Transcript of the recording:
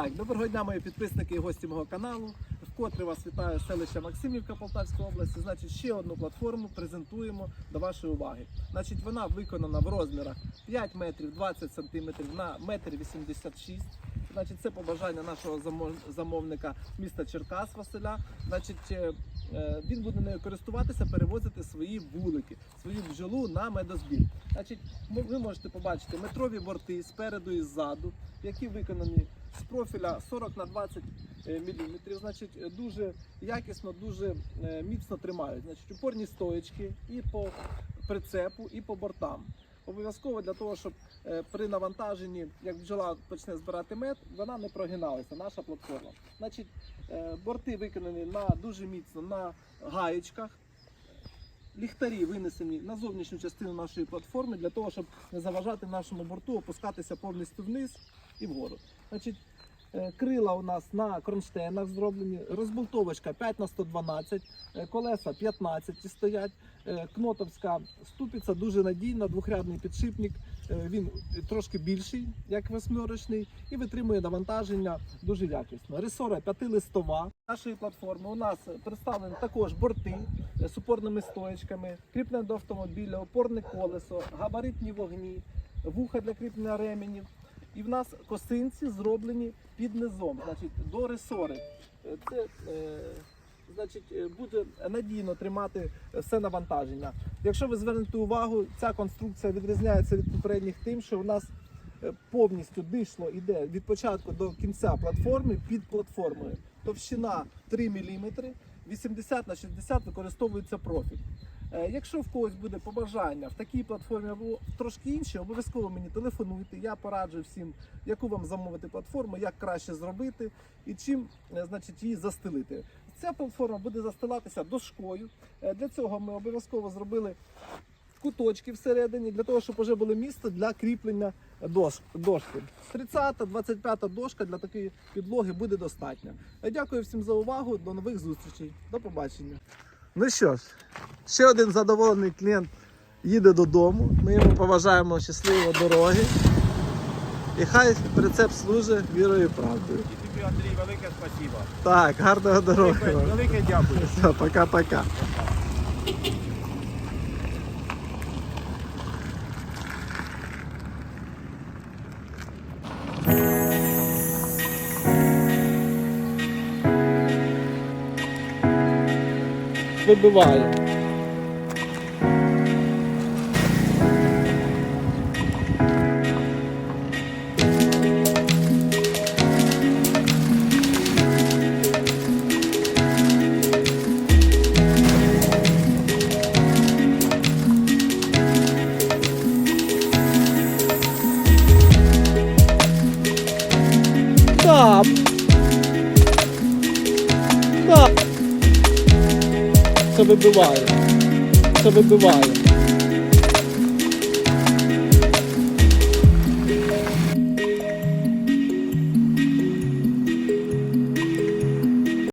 Так, доброго дня, мої підписники і гості мого каналу. Вкотре вас вітаю з селища Максимівка Полтавської області. Значить, ще одну платформу презентуємо до вашої уваги. Значить, вона виконана в розмірах 5 метрів 20 сантиметрів на 1 86 Значить, це побажання нашого замовника міста Черкас Василя. Значить, е, е, він буде нею користуватися, перевозити свої вулики, свою бджолу на медозбір. Значить, ви можете побачити метрові борти спереду і ззаду, які виконані з профіля 40 на 20 мм. Значить, е, дуже якісно, дуже е, міцно тримають. Значить, упорні стоечки і по прицепу, і по бортам. Обов'язково для того, щоб е, при навантаженні, як бджола почне збирати мед, вона не прогиналася, наша платформа. Значить, е, борти виконані на дуже міцно на гаєчках. Ліхтарі винесені на зовнішню частину нашої платформи для того, щоб не заважати нашому борту опускатися повністю вниз і вгору. Значить, е, крила у нас на кронштейнах зроблені, розбултовочка 5 на 112, е, колеса 15 стоять, е, кнотовська ступиця дуже надійна, двохрядний підшипник. Він трошки більший, як восьмерочний, і витримує навантаження дуже якісно. Ресора п'ятилистова нашої платформи. У нас представлені також борти з упорними стоечками, кріплення до автомобіля, опорне колесо, габаритні вогні, вуха для кріплення ременів. І в нас косинці зроблені під низом, значить, до ресори. Е, Це е, значить, е, буде надійно тримати все навантаження. Якщо ви звернете увагу, ця конструкція відрізняється від попередніх тим, що у нас е, повністю дишло йде від початку до кінця платформи під платформою. Товщина 3 мм, 80 на 60 використовується профіль. Е, Якщо в когось буде побажання в такій платформі або трошки інші, обов'язково мені телефонуйте. Я пораджу всім, яку вам замовити платформу, як краще зробити і чим е, значить, її застелити. Ця платформа буде застилатися дошкою. Е, Для цього ми обов'язково зробили куточки всередині, для того, щоб вже було місце для кріплення дош- дошки. 30-25 дошка для такої підлоги буде достатньо. Дякую всім за увагу. До нових зустрічей. До побачення. Ну що ж, ще один задоволений клієнт їде додому. Ми йому поважаємо щасливої дороги. І хай прицеп служить вірою і правдою. І тобі, Андрій, велике спасибо. Так, гарного дороги. Вам. велике дякую. Все, пока-пока. Вибиває. Так. Це вибиває. Це вибиває.